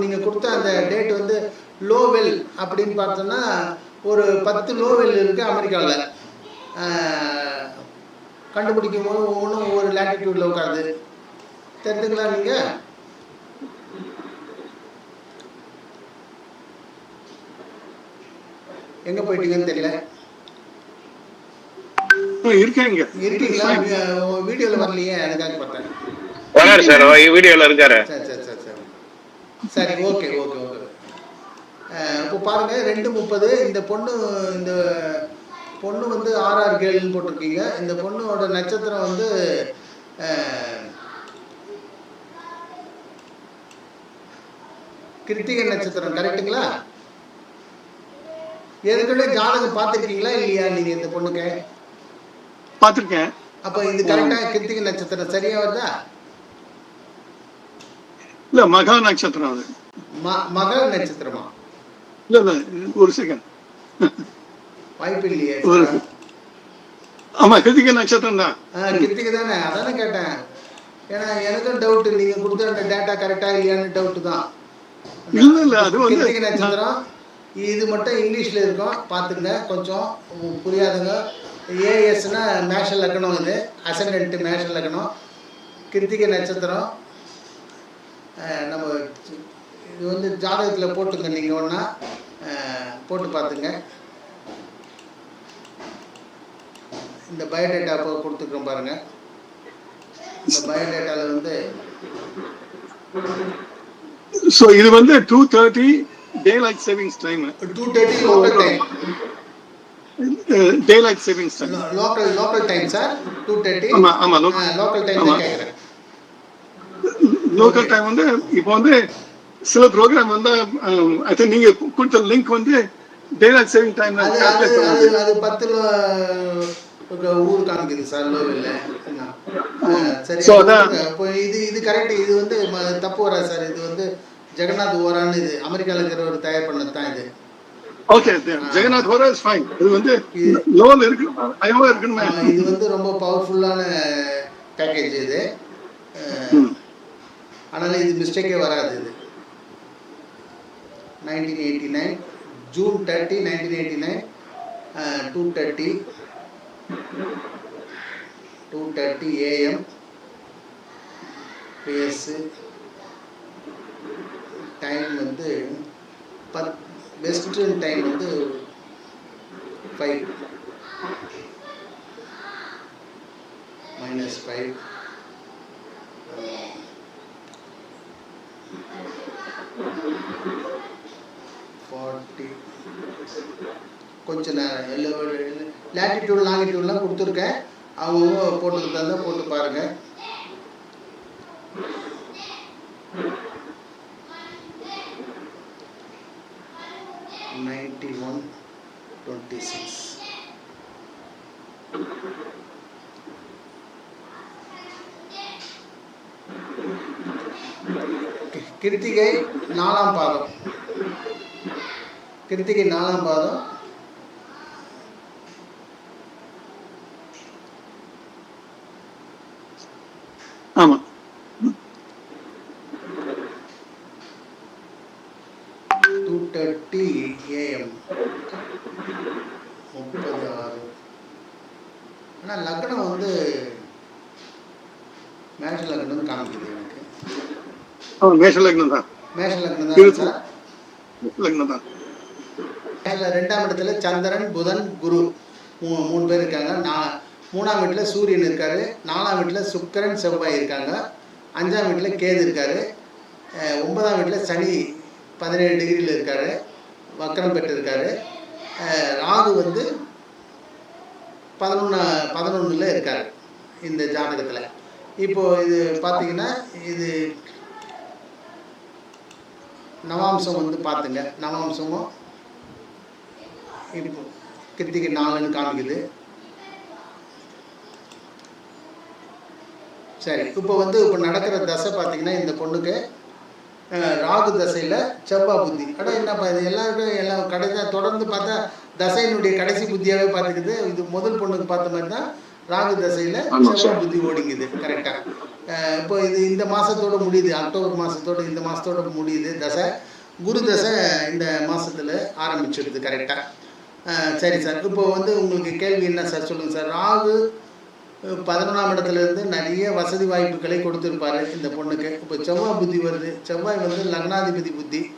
நீங்கள் கொடுத்த அந்த டேட் வந்து லோவெல் அப்படின்னு பார்த்தோன்னா ஒரு பத்து லோவெல் இருக்குது அமெரிக்காவில் கண்டுபிடிக்கும் போது ஒவ்வொன்றும் ஒவ்வொரு லேட்டிடியூடில் உட்காருது. தெரிஞ்சுங்களா நீங்கள் எங்கே போயிட்டீங்கன்னு தெரியல. இருக்கேன் இங்க. இருக்கீங்களா? வீடியோவில் வரலையே எனக்காக பார்த்தேன். வராரு சார் வீடியோல இருக்காரு. சரி சரி சரி. சரி ஓகே ஓகே ஓகே. இப்போ பாருங்க ரெண்டு முப்பது. இந்த பொண்ணு இந்த பொண்ணு வந்து ஆர்ஆர் கேள்னு போட்டிருக்கீங்க. இந்த பொண்ணோட நட்சத்திரம் வந்து கிருத்திகை நட்சத்திரம் கரெக்ட்டுங்களா? ஏற்கனவே ஜாதகம் பார்த்துருக்கீங்களா இல்லையா நீங்கள் இந்த பொண்ணுக்கு? பார்த்திருக்கேன். அப்போ இது கரெக்டாக கிருத்திகை நட்சத்திரம் சரியா வருதா? இல்ல மகா நட்சத்திரம் அது. ம மகள் நட்சத்திரமா? இல்ல இல்ல ஒரு செகண்ட் வாய்ப்பு இல்லையே. ஒரு ஆமா கிருத்திகை நட்சத்திரம் தான். கிருத்திகை தானே? அதானே கேட்டேன். ஏன்னா எனக்கும் டவுட் நீங்க கொடுத்த அந்த டேட்டா கரெக்டா இல்லையான்னு டவுட் தான். இல்ல இல்ல அது வந்து கிருத்திகை நட்சத்திரம் இது மட்டும் இங்கிலீஷ்ல இருக்கும். பார்த்துங்க கொஞ்சம் புரியாதுங்க ஏஎஸ்னா மேஷ லக்கணம் இது அசண்டன்ட் மேஷ லக்கணம். கிருத்திகை நட்சத்திரம் நம்ம இது வந்து ஜாதகத்தில் போட்டுங்க. நீங்கள் ஒன்றா போட்டு பார்த்துங்க. இந்த பயோடேட்டா இப்போ கொடுத்துருக்கோம் பாருங்க. இந்த பயோடேட்டாவில் வந்து சோ இது வந்து two thirty daylight savings time two thirty local time daylight savings time local local time sir two thirty ஆமா, ஆமா, local. லோக்கல் டைம் கேட்குறேன் லோக்கல் டைம் வந்து இப்போ வந்து சில ப்ரோக்ராம் வந்து ஐ திங்க் நீங்க கொடுத்த லிங்க் வந்து டே லைட் சேவிங் டைம் அது பத்துல ஊர் காமிக்குது சார் சரி. இப்போ இது இது கரெக்ட் இது வந்து தப்பு வராது சார். இது வந்து ஜெகநாத் ஓரான்னு இது அமெரிக்காவில் இருக்கிற ஒரு தயார் பண்ணது தான் இது okay Jagannath Hora is fine இது வந்து லோல இருக்கு ஐயோ இருக்குன்னு ஆமா, இது வந்து ரொம்ப பவர்ஃபுல்லான பேக்கேஜ் இது. அதனால் இது மிஸ்டேக்கே வராது இது. Nineteen eighty nine June thirty nineteen eighty nine two thirty two thirty AM பிஎஸ்ஸு time வந்து பத் வெஸ்டர்ன் டைம் வந்து ஃபைவ் மைனஸ் ஃபைவ் கொஞ்சம் நேரம் லேட்டிடியூட் லாங்கிடியூட்லாம் கொடுத்துருக்கேன். அவங்க போட்டு தான் போட்டு பாருங்கள் நைன்டி ஒன் டுவெண்ட்டி சிக்ஸ் கிருத்திகை நாலாம் பாதம். கிருத்திகை நாலாம் பாதம். ஆமா. டூ தேர்ட்டி ஏஎம் முப்பது ஆறு ஆனால் லக்னம் வந்து மேஷ லக்னம் காமிக்குது எனக்கு. மேஷ லக்னம் தான். மேஷ லக்னம் தான் லக்னம் ரெண்டாம் இடத்துல சந்திரன் புதன் குரு மூணு பேர் இருக்காங்க. நான் மூணாம் வீட்டில் சூரியன் இருக்காரு. நாலாம் வீட்டில் சுக்கரன் செவ்வாய் இருக்காங்க. அஞ்சாம் வீட்டில் கேது இருக்காரு. ஒன்பதாம் வீட்டில் சனி பதினேழு டிகிரியில் இருக்காரு. வக்கரம் பெற்றிருக்காரு. ராகு வந்து பதினொன்று பதினொன்றில் இருக்கார் இந்த ஜாதகத்தில். இப்போது இது பார்த்தீங்கன்னா இது நவாம்சம் வந்து பார்த்துங்க நவாம்சமும் இப்போ கிருத்திகை நாலுன்னு காமிக்குது. சரி இப்போ வந்து இப்போ நடக்கிற தசை பார்த்தீங்கன்னா இந்த பொண்ணுக்கு ராகு தசையில் செவ்வாய் புத்தி. அட என்னப்பா இது? எல்லாருக்கும் எல்லாம் கடைசியாக தொடர்ந்து பார்த்தா தசையினுடைய கடைசி புத்தியாகவே பார்த்துக்குது. இது முதல் பொண்ணுக்கு பார்த்த மாதிரி தான் ராகு தசையில சார். புத்தி ஓடிங்குது கரெக்டா இப்போ இது இந்த மாசத்தோட முடியுது. அக்டோபர் மாசத்தோட இந்த மாசத்தோட முடியுது தசை. குரு தசை இந்த மாசத்துல ஆரம்பிச்சிடுது கரெக்டா சரி சார். இப்போ வந்து உங்களுக்கு கேள்வி என்ன சார்? சொல்லுங்க சார். ராகு பதினொன்றாம் இடத்துல இருந்து நிறைய வசதி வாய்ப்புகளை கொடுத்துருப்பாரு இந்த பொண்ணுக்கு. இப்போ செவ்வாய் புத்தி வருது. செவ்வாய் வந்து லக்னாதிபதி புத்தி.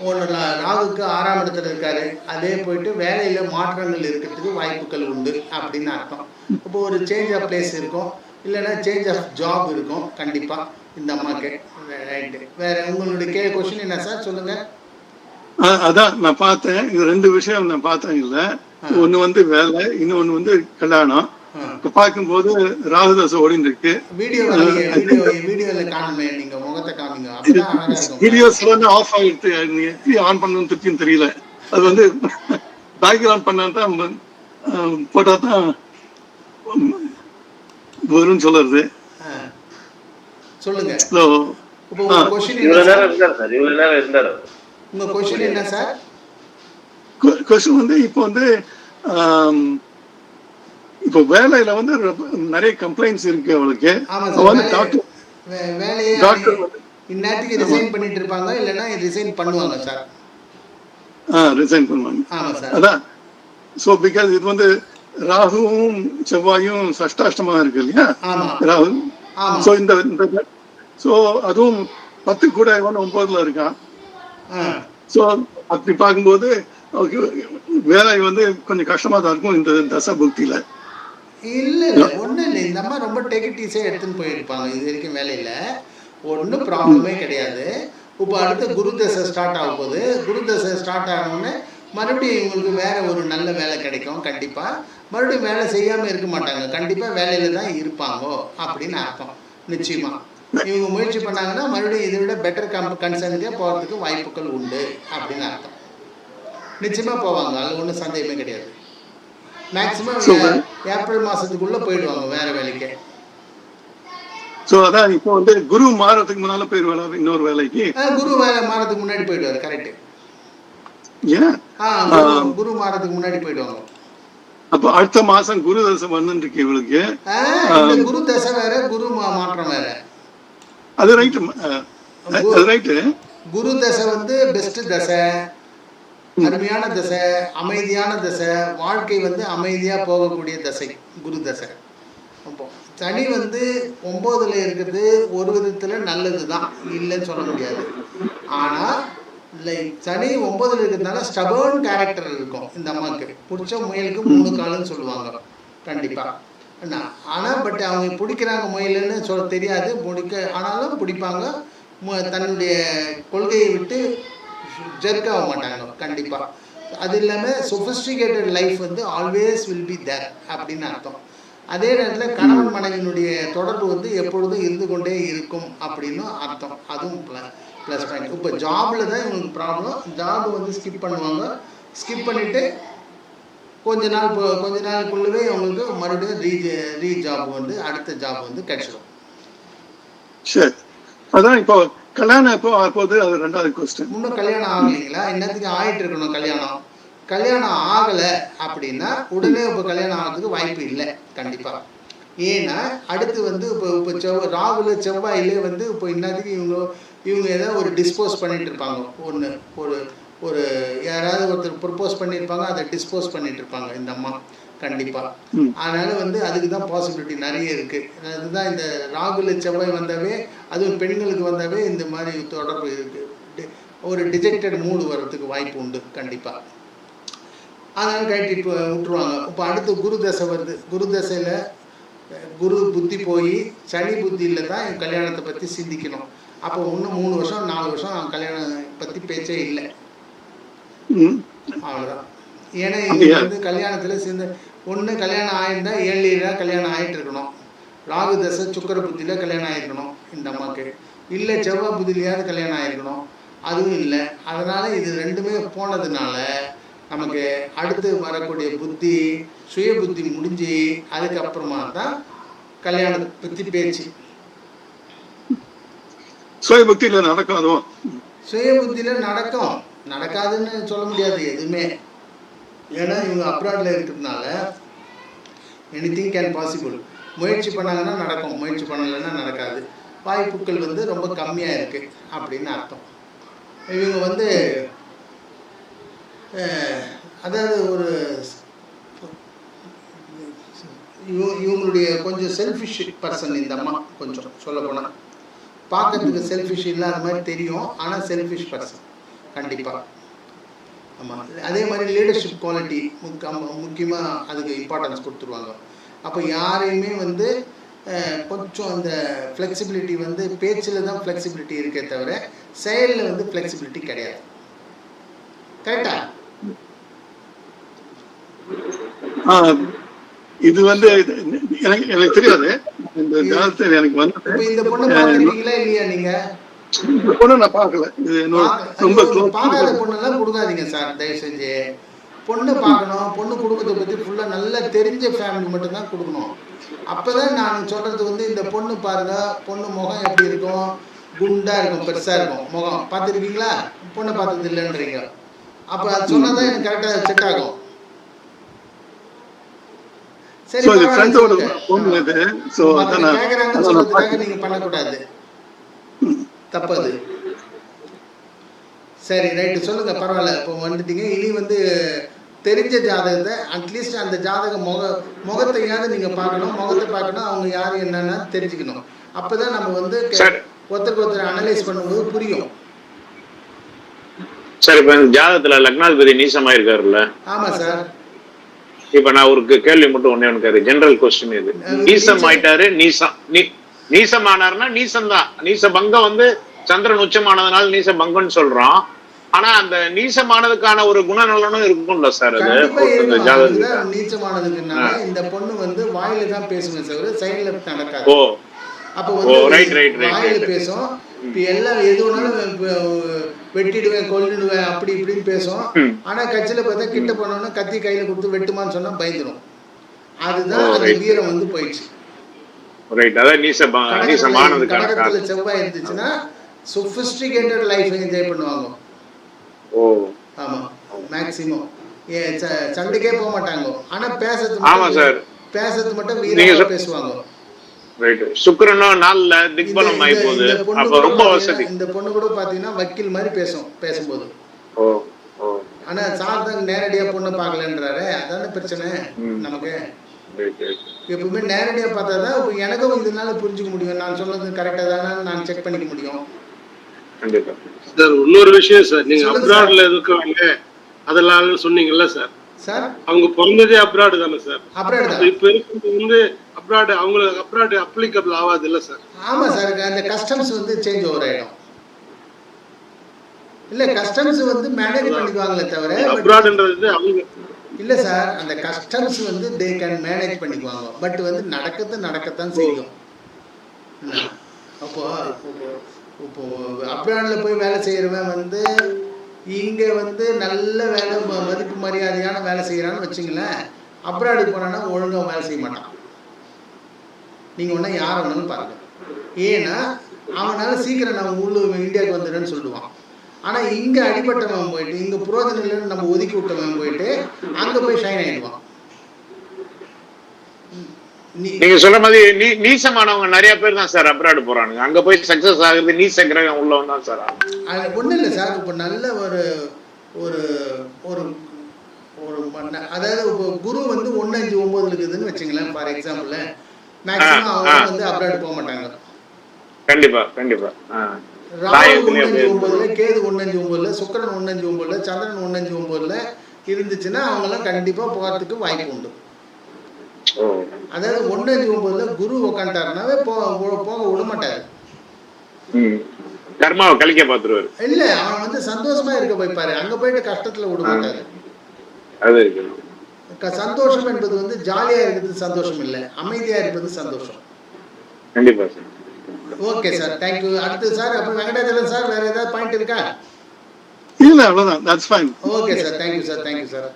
ஒன்று ராகுக்கு ஆறாம் இடத்துல இருக்காரு. அதே போயிட்டு வேலையில மாற்றங்கள் இருக்கிறதுக்கு வாய்ப்புகள் உண்டு அப்படின்னு அர்த்தம். இப்போ ஒரு சேஞ்ச் ஆஃப் பிளேஸ் இருக்கும். இல்லைன்னா சேஞ்ச் ஆஃப் ஜாப் இருக்கும். கண்டிப்பா. இந்த அம்மாக்கு. ரைட்டு வேற உங்களுடைய கே கொஸ்டின் என்ன சார் சொல்லுங்க. அ- அதான் நான் பார்த்தேன். இது ரெண்டு விஷயம் நான் பார்த்தேன் இல்ல. ஒண்ணு வந்து வேலை இன்னொன்னு வந்து கல்யாணம். இப்ப பார்க்கும்போது ராகுதாஸ் ஓடிட்டு இருக்கு வீடியோ வந்து ஆஃப் நீங்க எப்படி ஆன் பண்ணணும் திருப்பியும் தெரியல. அது வந்து பேக்ரவுண்ட் பண்ணா தான் போட்டா தான் வரும்னு சொல்லுறது ஆ. சொல்லுங்க. இவ்வளவு சார் நேரம் இருந்தாரு சார். இவ்வளவு நேரம் இருந்தாரு. உங்க கொஸ்டின் என்ன சார் கொஸ்டின் வந்து இப்போ வந்து இப்போ வேலையில வந்து நிறைய கம்ப்ளைண்ட்ஸ் இருக்கு அவளுக்கு. வந்து டாக்டர் வேலையை டாக்டர் இந்நேரத்துக்கு ரிசைன் பண்ணிட்டு இருப்பாங்க இல்லைன்னா ரிசைன் பண்ணுவாங்க சார்? ரிசைன் பண்ணுவாங்க. அதான் ஸோ பிகாஸ் இது வந்து ராகுவும் செவ்வாயும் சஷ்டாஷ்டமா இருக்கு இல்லையா? ராகு. ஸோ இந்த ஸோ அதுவும் பத்து கூட இவன் ஒன்பதுல இருக்கான். ஆ. ஸோ அப்படி பார்க்கும்போது வேலை வந்து கொஞ்சம் கஷ்டமா தான் இருக்கும் இந்த தசா புக்தியில இல்லை இல்லை ஒன்றும் இல்லை. இந்த அம்மா ரொம்ப டெகிட்டிஸே எடுத்துன்னு போயிருப்பாங்க இது வரைக்கும் வேலையில் ஒன்றும் ப்ராப்ளமே கிடையாது. இப்போ அடுத்து குரு தசை ஸ்டார்ட் ஆகும் போது குரு தசை ஸ்டார்ட் ஆனவுடனே மறுபடியும் இவங்களுக்கு வேற ஒரு நல்ல வேலை கிடைக்கும் கண்டிப்பாக மறுபடியும் வேலை செய்யாமல் இருக்க மாட்டாங்க. கண்டிப்பாக வேலையில தான் இருப்பாங்கோ அப்படின்னு அர்த்தம். நிச்சயமாக இவங்க முயற்சி பண்ணாங்கன்னா மறுபடியும் இதை விட பெட்டர் கம் கன்சர்னுக்கே போகிறதுக்கு வாய்ப்புகள் உண்டு அப்படின்னு அர்த்தம். நிச்சயமாக போவாங்க. அது ஒன்றும் சந்தேகமே கிடையாது. மேக்ஸிமம். ஏப்ரல் மாசத்துக்குள்ள போயிடுவாங்க வேற வேலைக்கு. ஸோ அதான் இப்போ வந்து குரு மாறதுக்கு முன்னால போயிருவாளா இன்னொரு வேலைக்கு? குரு வேலை மாறதுக்கு முன்னாடி போயிடுவாரு கரெக்ட் ஏன்? குரு- மாறதுக்கு முன்னாடி போயிடுவாங்க. அப்போ அடுத்த மாசம் குரு தசை வந்துட்டு இருக்கு இவளுக்கு குரு தசை வேற குரு மா- மாற்றம் வேற. அது ரைட்டு அது ரைட்டு குரு தசை வந்து பெஸ்ட் தசை. அருமையான தசை அமைதியான தசை வாழ்க்கை வந்து அமைதியா போகக்கூடிய தசை குரு தசை. அப்போ சனி வந்து ஒம்போதில் இருக்கிறது ஒரு விதத்துல நல்லது தான் இல்லைன்னு சொல்ல முடியாது. ஆனா லைக் சனி ஒன்பதுல இருக்கிறதுனால ஸ்டபர்ன் கேரக்டர் இருக்கும் இந்த அம்மாவுக்கு பிடிச்ச முயலுக்கு மூணு காலம்னு சொல்லுவாங்க. கண்டிப்பா. என்ன? ஆனா பட் அவங்க பிடிக்கிறாங்க முயலுன்னு சொல்ல தெரியாது பிடிக்க ஆனாலும் பிடிப்பாங்க. தன்னுடைய கொள்கையை விட்டு ஜெர்க் ஆக மாட்டாங்க. கண்டிப்பா. அது இல்லாமல் சொஃபிஸ்டிகேட்டட் லைஃப் வந்து ஆல்வேஸ் வில் பி தேர் அப்படின்னு அர்த்தம். அதே நேரத்தில் கணவன் மனைவியினுடைய தொடர்பு வந்து எப்பொழுதும் இருந்து கொண்டே இருக்கும் அப்படின்னு அர்த்தம். அதுவும் ப்ளஸ் பாயிண்ட் இப்போ ஜாபில் தான் இவங்களுக்கு ப்ராப்ளம் ஜாப் வந்து ஸ்கிப் பண்ணுவாங்க. ஸ்கிப் பண்ணிவிட்டு கொஞ்ச நாள் கொஞ்ச நாளுக்குள்ளவே அவங்களுக்கு மறுபடியும் ரீ ரீ ஜாப் வந்து அடுத்த ஜாப் வந்து கிடைச்சிடும் சரி. அதான் இப்போ கல்யாணம் எப்போ ஆகும்போது அது ரெண்டாவது கொஸ்டின் இன்னும் கல்யாணம் ஆகலைங்களா? இன்னத்துக்கு ஆயிட்டு இருக்கணும் கல்யாணம்? கல்யாணம் ஆகலை அப்படின்னா உடனே இப்போ கல்யாணம் ஆகிறதுக்கு வாய்ப்பு இல்லை கண்டிப்பாக ஏன்னா அடுத்து வந்து இப்போ இப்போ செவ்வாய் ராகுல செவ்வாயிலே வந்து இப்போ இன்னத்துக்கு இவங்க இவங்க ஏதோ ஒரு டிஸ்போஸ் பண்ணிட்டு இருப்பாங்க. ஒன்று ஒரு ஒரு யாராவது ஒருத்தர் ப்ரப்போஸ் பண்ணியிருப்பாங்க அதை டிஸ்போஸ் பண்ணிட்டு இருப்பாங்க இந்த அம்மா கண்டிப்பாக. அதனால வந்து அதுக்கு தான் பாசிபிலிட்டி நிறைய இருக்கு. அதுதான் இந்த ராகுல செவ்வாய் வந்தாவே அதுவும் பெண்களுக்கு வந்தாவே இந்த மாதிரி தொடர்பு இருக்கு. ஒரு டிஜெக்டட் மூடு வர்றதுக்கு வாய்ப்பு உண்டு கண்டிப்பா. அதனால கட்டி இப்போ விட்டுருவாங்க. இப்போ அடுத்து குரு தசை வருது. குரு தசையில குரு புத்தி போய் சனி புத்தியில தான் இவங்க கல்யாணத்தை பத்தி சிந்திக்கணும். அப்போ இன்னும் மூணு வருஷம் நாலு வருஷம் கல்யாணம் பத்தி பேச்சே இல்லை. அவ்வளோதான் ஏன்னா அப்படியா? வந்து கல்யாணத்தில் சேர்ந்து ஒன்று கல்யாணம் ஆயிருந்தா ஏழில் கல்யாணம் ஆயிட்டு இருக்கணும். ராகு தசை சுக்கர புத்தியில் கல்யாணம் ஆயிருக்கணும் இந்த அம்மாவுக்கு இல்லை செவ்வாய் புத்திலையாவது கல்யாணம் ஆயிருக்கணும். அதுவும் இல்லை. அதனால இது ரெண்டுமே போனதுனால நமக்கு அடுத்து வரக்கூடிய புத்தி சுய புத்தி முடிஞ்சு அதுக்கப்புறமா தான் கல்யாணத்தை பற்றி பேச்சு. சுய பக்தியில நடக்கும் அதுவும். சுய புத்தியில் நடக்கும். நடக்காதுன்னு சொல்ல முடியாது எதுவுமே. ஏன்னா இவங்க அப்ராட்ல இருக்கிறதுனால எனிதிங் கேன் பாசிபிள் முயற்சி பண்ணாங்கன்னா நடக்கும் முயற்சி பண்ணலைன்னா நடக்காது. வாய்ப்புகள் வந்து ரொம்ப கம்மியாக இருக்குது அப்படின்னு அர்த்தம். இவங்க வந்து அதாவது ஒரு இவங்களுடைய கொஞ்சம் செல்ஃபிஷ் பர்சன் இந்த அம்மா கொஞ்சம் சொல்ல போனால் பார்க்கறதுக்கு செல்ஃபிஷ் இல்லாத மாதிரி தெரியும் ஆனால் செல்ஃபிஷ் பர்சன் கண்டிப்பாக ஆமாம் அதே மாதிரி லீடர்ஷிப் குவாலிட்டி முக்கியமாக அதுக்கு இம்பார்ட்டன்ஸ் கொடுத்துருவாங்க. அப்போ யாரையுமே வந்து கொஞ்சம் அந்த ஃப்ளெக்சிபிலிட்டி வந்து பேச்சில் தான் ஃப்ளெக்சிபிலிட்டி இருக்கே தவிர செயலில் வந்து ஃப்ளெக்சிபிலிட்டி கிடையாது. கரெக்டா இது வந்து எனக்கு எனக்கு தெரியாது. இந்த எனக்கு வந்து இந்த பொண்ணை பார்த்துருக்கீங்களா இல்லையா நீங்கள் இந்த பொண்ணு நான் பார்க்கல. இது ரொம்ப பார்க்காத பொண்ணெல்லாம் கொடுக்காதீங்க சார் தயவு செஞ்சு. பொண்ணு பார்க்கணும் பொண்ணு குடும்பத்தை பற்றி ஃபுல்லாக நல்லா தெரிஞ்ச ஃபேமிலி மட்டும்தான் கொடுக்கணும். அப்பதான் நான் சொல்றது வந்து இந்த பொண்ணு பாருங்க பொண்ணு முகம் எப்படி இருக்கும்? குண்டா இருக்கும் பெருசா இருக்கும். முகம். பார்த்துருக்கீங்களா? பொண்ணை பார்த்தது இல்லைன்றீங்க. அப்போ அது சொன்னாதான் எனக்கு கரெக்டாக செட் ஆகும். சரி ஸோ இது பரவாயில்ல, ஃப்ரெண்டோட சொல்லுங்க. பொண்ணு இது. ஸோ மத்தவங்க அதான் நான் கேக்குறாங்கன்னு அதான் நான் சொல்றதுக்காக பார்க்கல. நீங்க பண்ணக்கூடாது. தப்பு அது சரி ரைட்டு. சொல்லுங்க பரவாயில்ல. இப்போ வந்துட்டீங்க. இனி வந்து தெரிஞ்ச ஜாதகத்தை அட்லீஸ்ட் அந்த ஜாதக முக முகத்தையாவது நீங்க பார்க்கணும். முகத்தை பார்க்கணும் அவங்க யார் என்னன்னு தெரிஞ்சுக்கணும். அப்பதான் நம்ம வந்து. ஒருத்தருக்கு ஒருத்தர் அனலைஸ் பண்ணும்போது புரியும். சார் இப்ப ஜாதகத்துல லக்னாதிபதி நீசமா இருக்காருல்ல ஆமா சார். இப்ப நான் ஒரு கேள்வி மட்டும் ஒண்ணே ஒன்று கேட்கறேன் ஜெனரல் கொஸ்டின் இது. நீசம் ஆயிட்டாரு நீசம் நீ- நீசம் ஆனாருன்னா நீசம் தான் நீச பங்கம் வந்து சந்திரன் உச்சமானதுனால நீச பங்கம்னு சொல்றோம் ஆனா அந்த நீசமானதுக்கான ஒரு குணநலனும் இருக்கும்ல சார் அது? நீச்சமானதுக்குனால இந்த பொண்ணு வந்து வாயில தான் பேசுமே தவிர சைடுல நடக்காது. ஓ. அப்போ வந்து வாயில. பேசும். எல்லாம் எது வேணாலும் வெட்டிடுவேன் கொல்லிடுவேன் அப்படி இப்படின்னு பேசும். ஆனா கட்சியில பார்த்தா கிட்ட போனோம்னா கத்தி கையில கொடுத்து வெட்டுமான்னு சொன்னா பயந்துரும். அதுதான் அந்த. வீரம் வந்து போயிடுச்சு. ரைட் அதான் நீச ப- கடகத்துல நீசமானதுக்கான கடகத்துல காரணம் செவ்வாய் இருந்துச்சுன்னா சொபிஸ்டிகேட்டட் லைஃப் என்ஜாய் பண்ணுவாங்க. ஓ. ஆமா. மேக்சிமம் ஏ ச- சண்டைக்கே போக மாட்டாங்க. ஆனா பேசுறது ஆமா சார். பேசுறது மட்டும் வீரமா பேசுவாங்க. ரைட் சுக்கிரனும் நாள்ல திக்பலம் இந்த- போகுது பொண்ணு அப்ப கூட ரொம்ப பாத்தீங்கன்னா- வசதி. இந்த பொண்ணு கூட பாத்தீங்கன்னா வக்கீல் மாதிரி பேசும் பேசும்போது. ஆனா சார் தான் நேரடியா பொண்ணு பார்க்கலன்றாரு அதானே பிரச்சனை. நமக்கு. எப்பவுமே நேரடியா பார்த்தா தான் எனக்கும் இதனால புரிஞ்சுக்க முடியும். நான் சொன்னது கரெக்டா தானே நான் செக் பண்ணிக்க முடியும். கண்டிப்பா. சார் இன்னொரு விஷயம் சார். நீங்க அப்ராட்ல இருக்கிறவங்க அதெல்லாம் சொன்னீங்கல்ல சார்? சார். அவங்க பிறந்ததே அப்ராடு தானே சார்? எடுத்தா இப்ப இருக்கிறது வந்து அப்ராடு அவங்களுக்கு அப்ராடு அப்ளிகபிள் ஆகாது இல்ல சார்? ஆமா சார். அந்த கஸ்டம்ஸ் வந்து சேஞ்ச் ஓவர் ஆயிடும். இல்ல கஸ்டம்ஸ் வந்து மேனேஜ் பண்ணிக்குவாங்களே தவிர அப்ராடுன்றது அவங்க இல்ல சார். அந்த கஸ்டம்ஸ் வந்து தே கேன் மேனேஜ் பண்ணிக்குவாங்க. பட் வந்து நடக்கிறது நடக்கத்தான் செய்யும்? அப்போ இப்போது அப்ரானில் போய் வேலை செய்கிறவன் வந்து இங்கே வந்து நல்ல வேலை ம- மதிப்பு மரியாதையான வேலை செய்கிறான்னு வச்சுங்களேன் அப்ராடுக்கு போனான்னா ஒழுங்காக வேலை செய்ய மாட்டான். நீங்கள் ஒன்றா யார் வேணாலும் பாருங்க. ஏன்னா அவனால் சீக்கிரம் நம்ம உள்ளூர் இந்தியாவுக்கு வந்துடுன்னு சொல்லுவான். ஆனால் இங்கே அடிபட்டவன் போயிட்டு இங்கே புரோஜனம் இல்லைன்னு நம்ம ஒதுக்கி விட்டவன் போயிட்டு அங்கே போய் ஷைன் ஆயிடுவான். நீங்க சொல்ற மாதிரி நீ நீசமானவங்க நிறைய பேர் தான் சார் அப்ராடு போறானுங்க. அங்க போய் சக்சஸ் ஆகுறது நீச கிரகம் உள்ளவன் தான் சார் ஒன்றும் இல்லை சார். இப்போ நல்ல ஒரு ஒரு ஒரு ஒரு அதாவது குரு வந்து ஒன்று அஞ்சு ஒம்பதுல இருக்குதுன்னு வச்சுங்களேன் ஃபார் எக்ஸாம்பிள் மேக்ஸிமம் அவங்க. வந்து அப்ராட் போக மாட்டாங்க. கண்டிப்பா கண்டிப்பா. ராகு ஒன்று அஞ்சு ஒம்பதுல கேது ஒன்று அஞ்சு ஒம்பதுல சுக்கரன் ஒன்று அஞ்சு ஒம்பதுல சந்திரன் ஒன்று அஞ்சு ஒம்பதுல இருந்துச்சுன்னா அவங்கெல்லாம் கண்டிப்பாக போகிறதுக்கு வாய்ப்பு உண்டு. அதாவது ஒன்று அஞ்சு ஒம்பதுல குரு உக்காண்டாருனாவே போ போக விட மாட்டாரு ம். கர்மாவை கழிக்க பாத்துருவாரு இல்ல அவன் வந்து சந்தோஷமா இருக்க வைப்பாரு. அங்க போயிட்டு கஷ்டத்துல விட மாட்டாரு அது இருக்கு க- சந்தோஷம் என்பது வந்து ஜாலியா இருக்கிறது சந்தோஷம் இல்லை. அமைதியா இருப்பது சந்தோஷம். கண்டிப்பா sir. Okay sir thank you அடுத்து சார் அப்புறம் வெங்கடாச்சலம் சார் வேற ஏதாவது பாயிண்ட் இருக்கா? இல்ல அவ்வளவுதான். That's fine okay sir thank you sir thank you sir.